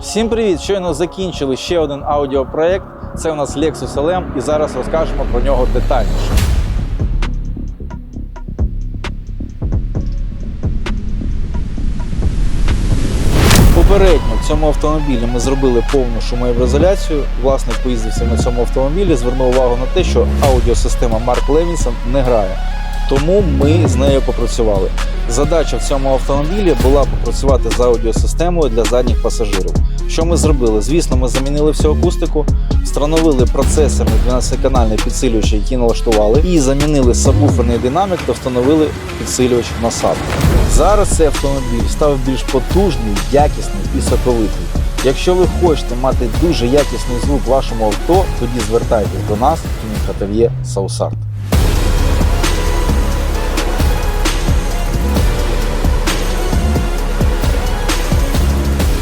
Всім привіт! Щойно закінчили ще один аудіопроект. Це у нас Lexus LM, і зараз розкажемо про нього детальніше. Попередньо в цьому автомобілі ми зробили повну шумоізоляцію. Власник поїздився на цьому автомобілі, звернув увагу на те, що аудіосистема Марк Левінсон не грає. Тому ми з нею попрацювали. Задача в цьому автомобілі була попрацювати з аудіосистемою для задніх пасажирів. Що ми зробили? Звісно, ми замінили всю акустику, встановили процесорний 12-канальний підсилювач, який налаштували, і замінили сабвуферний динамік та встановили підсилювач насадки. Зараз цей автомобіль став більш потужний, якісний і соковитий. Якщо ви хочете мати дуже якісний звук вашому авто, тоді звертайтесь до нас в Ательє Саусарт.